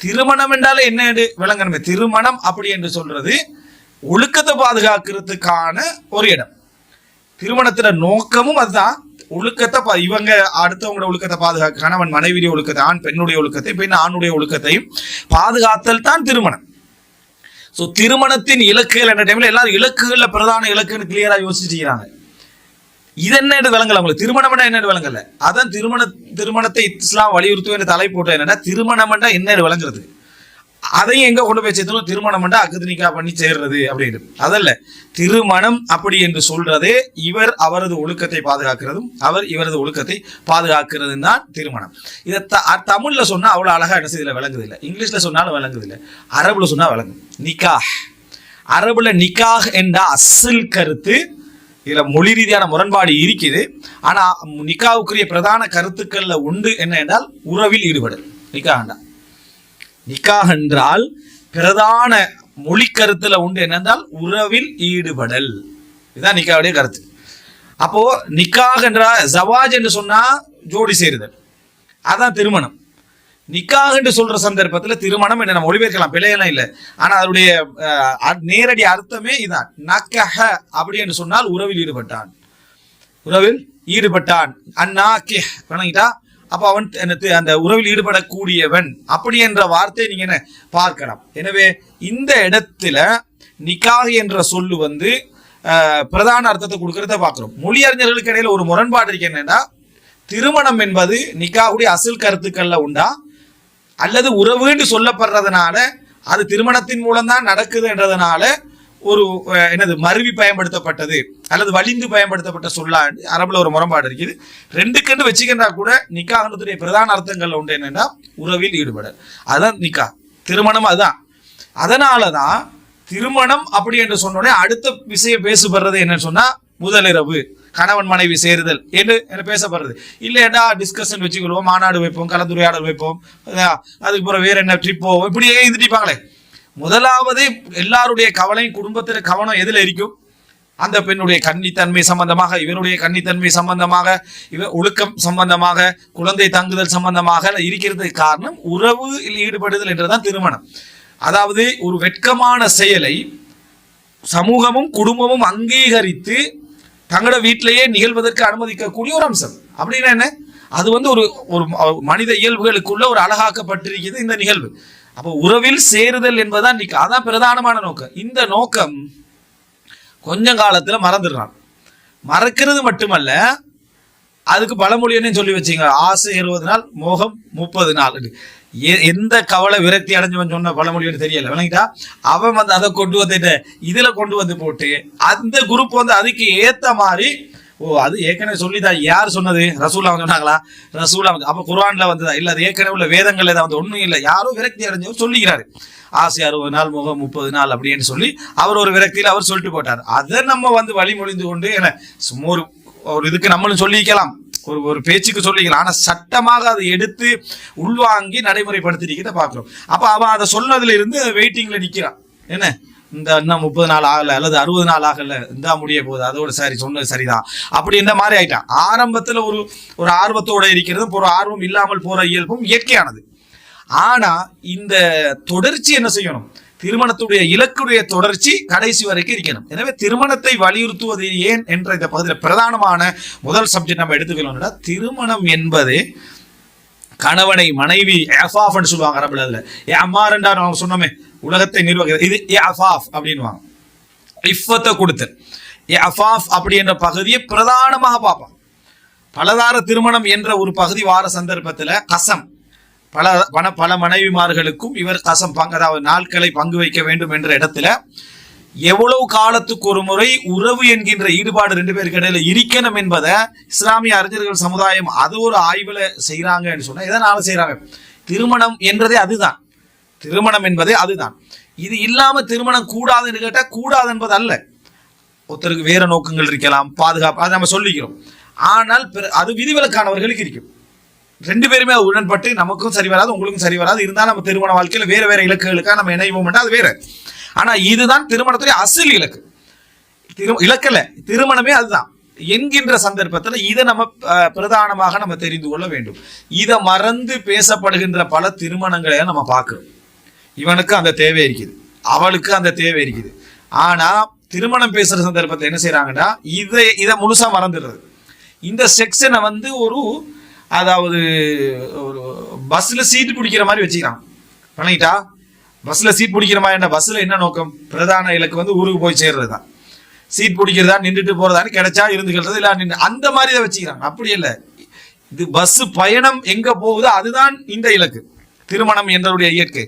திருமணம் என்றாலே என்ன என்று விளங்கணுமே. திருமணம் அப்படி என்று சொல்றது ஒழுக்கத்தை பாதுகாக்கிறதுக்கான ஒரு இடம். திருமணத்துல நோக்கமும் அதுதான். ஒழுக்கத்தை பா- இவங்க அடுத்தவங்களோட ஒழுக்கத்தை பாதுகாக்க கணவன் மனைவியுடைய ஒழுக்கத்தை ஆண் பெண்ணுடைய ஒழுக்கத்தை பெண் ஆணுடைய ஒழுக்கத்தையும் பாதுகாத்தல் தான் திருமணம். ஸோ திருமணத்தின் இலக்குகள் என்ற டைம்ல எல்லாரும் இலக்குகளில் பிரதான இலக்குன்னு கிளியரா யோசிச்சுக்கிறாங்க இது என்ன விளங்கல. உங்களுக்கு திருமணம்னா என்ன விளங்கல. அதான் திருமண திருமணத்தை இஸ்லாம் வலியுறுத்தும் தலை போட்ட என்னன்னா திருமணம்னா என்ன விளங்குறது. அதையும் எங்க கொண்டு போய் சேர்த்தணும்? திருமணம்னா அகதினிக்கா பண்ணி சேர்றது அப்படின்னு அதல்ல திருமணம் அப்படி என்று சொல்றதே இவர் அவரது ஒழுக்கத்தை பாதுகாக்கிறதும் அவர் இவரது ஒழுக்கத்தை பாதுகாக்கிறதும் தான் திருமணம். இதை த- தமிழ்ல சொன்னா அவ்வளவு அழகா என்ன செய்யல? விளங்குது இல்லை. இங்கிலீஷ்ல சொன்னாலும் விளங்குது இல்லை. அரபுல சொன்னா விளங்கும். நிக்காஹ். அரபுல நிக்காஹ் என்ற அசல் கருத்து இதில் மொழி ரீதியான முரண்பாடு இருக்குது. ஆனால் நிக்காவுக்குரிய பிரதான கருத்துக்களில் உண்டு என்ன என்றால் உறவில் ஈடுபடல். நிக்காஹ்ண்டா நிக்கா என்றால் பிரதான மொழி கருத்தில் உண்டு என்னென்றால் உறவில் ஈடுபடல். இதுதான் நிக்காவுடைய கருத்து. அப்போ நிக்காக என்றால் ஜவாஜ் என்று சொன்னால் ஜோடி சேருதல். அதான் திருமணம். நிக்காக என்று சொல்ற சந்தர்ப்பத்துல திருமணம் என்ன நம்ம மொழிபெயர்க்கலாம் பிழையெல்லாம் இல்லை. ஆனா அதனுடைய அ- நேரடி அர்த்தமே இதான். நக்கஹ அப்படி என்று சொன்னால் உறவில் ஈடுபட்டான். உறவில் ஈடுபட்டான். அண்ணா கே வணங்கிட்டா அப்ப அவன் அந்த உறவில் ஈடுபடக்கூடியவன். அப்படி என்ற வார்த்தை நீங்க என்ன பார்க்கலாம். எனவே இந்த இடத்துல நிக்காக என்ற சொல்லு வந்து பிரதான அர்த்தத்தை கொடுக்கறத பார்க்கிறோம். மொழி அறிஞர்களுக்கு இடையில ஒரு முரண்பாடு இருக்கு என்னன்னா திருமணம் என்பது நிக்காவுடைய அசல் கருத்துக்கள்ல உண்டா? அல்லது உறவுன்னு சொல்லப்படுறதுனால அது திருமணத்தின் மூலம்தான் நடக்குதுன்றதுனால ஒரு என்னது மருவி பயன்படுத்தப்பட்டது அல்லது வலிந்து பயன்படுத்தப்பட்ட சொல்லா அரபுல ஒரு முரண்பாடு இருக்குது. ரெண்டுக்கென்று வச்சுக்கின்றா கூட நிக்காகனத்துடைய பிரதான அர்த்தங்கள் உண்டு என்னன்னா உறவில் ஈடுபடல். அதுதான் நிக்கா. திருமணம் அதுதான் அதனால தான் திருமணம் அப்படி என்று சொன்னோடனே அடுத்த விஷயம் பேசப்படுறது என்னன்னு சொன்னா முதலிரவு. கணவன் மனைவி சேருதல் என்று பேசப்படுறது. இல்லைடா டிஸ்கஷன் வச்சுக்கொள்வோம் மாநாடு வைப்போம் கலந்துரையாடல் வைப்போம். அதுக்கு பிறகு வேற என்ன ட்ரிப் போவோம்? இப்படியே இருந்துட்டிப்பாங்களே முதலாவது எல்லாருடைய கவலையும் குடும்பத்தில் கவனம் எதில் இருக்கும்? அந்த பெண்ணுடைய கன்னித்தன்மை சம்பந்தமாக இவருடைய கன்னித்தன்மை சம்பந்தமாக இவ ஒழுக்கம் சம்பந்தமாக குழந்தை தங்குதல் சம்பந்தமாக இருக்கிறதுக்கு காரணம் உறவு ஈடுபடுதல் என்றுதான் திருமணம். அதாவது ஒரு வெட்கமான செயலை சமூகமும் குடும்பமும் அங்கீகரித்து தங்களோட வீட்டிலேயே நிகழ்வதற்கு அனுமதிக்கக்கூடிய ஒரு அம்சம். அப்படின்னா என்ன? அது வந்து ஒரு ஒரு மனித இயல்புகளுக்குள்ள ஒரு அழகாக்கப்பட்டிருக்கிறது இந்த நிகழ்வு. அப்போ உறவில் சேருதல் என்பதுதான் நிக்க அதான் பிரதானமான நோக்கம். இந்த நோக்கம் கொஞ்ச காலத்தில் மறந்துடுறான். மறக்கிறது மட்டுமல்ல அதுக்கு பழமொழின்னு சொல்லி வச்சிங்க? ஆசை இருபது நாள் மோகம் முப்பது நாள். எந்த கவலை விரக்தி அடைஞ்சவன் சொன்ன பழமொழின்னு தெரியல. விளங்கிட்டா? அவன் வந்து அதை கொண்டு வந்துட்டு இதுல கொண்டு வந்து போட்டு அந்த குரூப் வந்து அதுக்கு ஏத்த மாதிரி ஓ அது ஏற்கனவே சொல்லிதான் யார் சொன்னது? ரசூலா சொன்னாங்களா? ரசூலா வந்து அப்ப குரான்ல வந்ததா? இல்ல அது ஏற்கனவே உள்ள வேதங்கள்ல தான் வந்து ஒண்ணும் இல்லை. யாரோ விரக்தி அடைஞ்சவர் சொல்லிக்கிறாரு. ஆசை அறுபது நாள் முகம் முப்பது நாள் அப்படின்னு சொல்லி அவர் ஒரு விரக்தியில் அவர் சொல்லிட்டு போட்டார். அதை நம்ம வந்து வழிமொழிந்து கொண்டு என சும்மா ஒரு ஒரு இதுக்கு நம்மளும் சொல்லிக்கலாம். ஒரு ஒரு பேச்சுக்கு சொல்லிக்கலாம். ஆனால் சட்டமாக அதை எடுத்து உள்வாங்கி நடைமுறைப்படுத்திட்டு பார்க்குறோம். அப்போ அவன் அதை சொன்னதுல இருந்து வெயிட்டிங்கில் நிற்கிறான் என்ன? இந்த இன்னும் முப்பது நாள் ஆகலை அல்லது அறுபது நாள் ஆகலை இந்தா முடிய போகுது அதோட சரி சொன்னது சரிதான். அப்படி இந்த மாதிரி ஆயிட்டான். ஆரம்பத்தில் ஒரு ஒரு ஆர்வத்தோட இருக்கிறதும் ஒரு ஆர்வம் இல்லாமல் போகிற இயல்பும் இயற்கையானது. ஆனால் இந்த தொடர்ச்சி என்ன செய்யணும்? திருமணத்துடைய இலக்குடைய தொடர்ச்சி கடைசி வரைக்கும் இருக்கணும். எனவே திருமணத்தை வலியுறுத்துவது ஏன் என்ற இந்த பகுதியில் பிரதானமான முதல் சப்ஜெக்ட் நம்ம எடுத்துக்கணும்னா திருமணம் என்பது கணவனை மனைவி எஃபாஃப்னு சொல்லுவாங்க அரபுல அதுல ஏ அம்மாரண்டா நம்ம சொன்னோமே உலகத்தை நிர்வகிக்கிறது இது ஏ அஃபாஃப் அப்படின்வாங்க இஃபத்தை கொடுத்து. ஏ அஃபாஃப் அப்படி என்ற பகுதியை பிரதானமாக பார்ப்பான் பலதார திருமணம் என்ற ஒரு பகுதி வார சந்தர்ப்பத்தில் கசம். பல பண பல மனைவிமார்களுக்கும் இவர் கசம் பங்கு அதாவது நாட்களை பங்கு வைக்க வேண்டும் என்ற இடத்துல எவ்வளவு காலத்துக்கு ஒரு முறை உறவு என்கின்ற ஈடுபாடு ரெண்டு பேருக்கு இடையில இருக்கணும் என்பதை இஸ்லாமிய அறிஞர்கள் சமுதாயம் அது ஒரு ஆய்வுல செய்யறாங்கன்னு சொன்னா எதனால செய்யறாங்க திருமணம் என்றதே அதுதான். திருமணம் என்பதே அதுதான். இது இல்லாம திருமணம் கூடாதுன்னு கேட்டா கூடாது என்பது அல்ல. ஒருத்தருக்கு வேற நோக்கங்கள் இருக்கலாம் பாதுகாப்பு அதை நம்ம சொல்லிக்கிறோம். ஆனால் பிற- அது விதிவிலக்கானவர்களுக்கு இருக்கும். ரெண்டு பேருமே அது உடன்பட்டு நமக்கும் சரி வராது உங்களுக்கும் சரி வராது. இருந்தால் நம்ம திருமண வாழ்க்கையில் வேறு வேற இலக்குகளுக்காக நம்ம இணைவோம் அது வேறு. ஆனால் இதுதான் திருமணத்துடைய அசல் இலக்கு. திரு இலக்கல்ல. திருமணமே அதுதான். என்கின்ற சந்தர்ப்பத்தில் இதை நம்ம பிரதானமாக நம்ம தெரிந்து கொள்ள வேண்டும். இதை மறந்து பேசப்படுகின்ற பல திருமணங்களை நம்ம பார்க்குறோம். இவனுக்கு அந்த தேவை இருக்குது. அவளுக்கு அந்த தேவை இருக்குது. ஆனால் திருமணம் பேசுகிற சந்தர்ப்பத்தில் என்ன செய்கிறாங்கன்னா இதை இதை முழுசாக மறந்துடுறது. இந்த செக்ஷனை வந்து ஒரு அதாவது ஒரு பஸ்ல சீட்டு பிடிக்கிற மாதிரி வச்சுக்கிறான். பண்ணிட்டா? பஸ்ல சீட் பிடிக்கிற மாதிரி என்ன? பஸ்ல என்ன நோக்கம்? பிரதான இலக்கு வந்து ஊருக்கு போய் சேர்றது தான் சீட் பிடிக்கிறதா நின்றுட்டு போறதான்னு கிடைச்சா இருந்துக்கிறது இல்ல நின்று அந்த மாதிரி தான் வச்சுக்கிறாங்க அப்படி இல்லை. இது பஸ் பயணம் எங்க போகுதோ அதுதான் இந்த இலக்கு. திருமணம் என்றவுடைய இயற்கை.